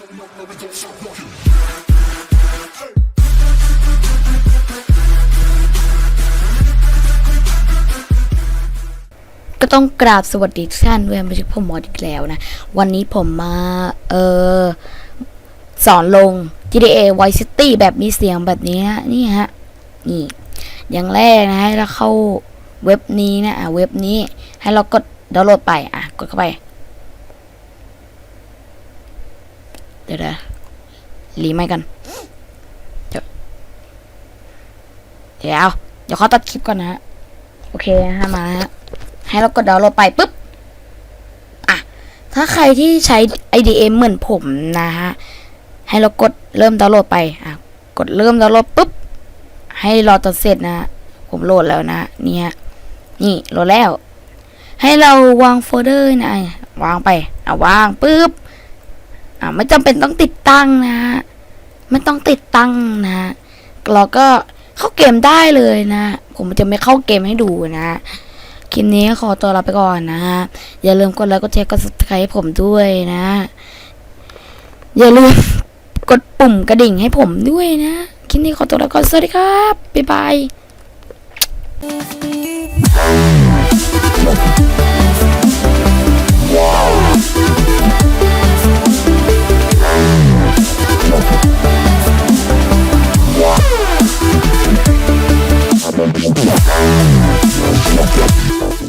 ก็ต้องกราบสวัสดีทุกท่านด้วยมาจากผมมออีกแล้วนะ วันนี้ผมมา เออสอนลง GTA Vice City แบบมีเสียงแบบนี้นะนี่ฮะ นี่ อย่างแรกนะให้เราเข้าเว็บนี้นะอะเว็บนี้ให้เรากดดาวน์โหลดไปอะกดเข้าไป เดี๋ยวนะรีไม่กัน เดี๋ยวเดี๋ยวเดี๋ยวเขาตัดคลิปก่อนนะฮะ โอเคนะฮะมาฮะ ให้เรากดดาวน์โหลดไปปุ๊บ อะ ถ้าใครที่ใช้ IDM เหมือนผมนะฮะ ให้เรากดเริ่มดาวน์โหลดไป อะ กดเริ่มดาวน์โหลดปุ๊บ ให้รอจนเสร็จนะฮะผมโหลดแล้วนะเนี่ยนี่โหลดแล้ว ให้เราวางโฟลเดอร์นะ วางไป อะวางปุ๊บ อะไม่จำเป็นต้องติดตั้งนะฮะไม่ต้องติดตั้งนะเราก็เข้าเกมได้เลยนะ ผมจะไม่เข้าเกมให้ดูนะคลิปนี้ขอตัวลาไปก่อนนะฮะ อย่าลืมกดไลค์กดแชร์กด subscribe ให้ผมด้วยนะ อย่าลืมกดปุ่มกระดิ่งให้ผมด้วยนะ คลิปนี้ขอตัวลาไปก่อนสวัสดีครับ บ๊ายบาย Je m'en prie à plus.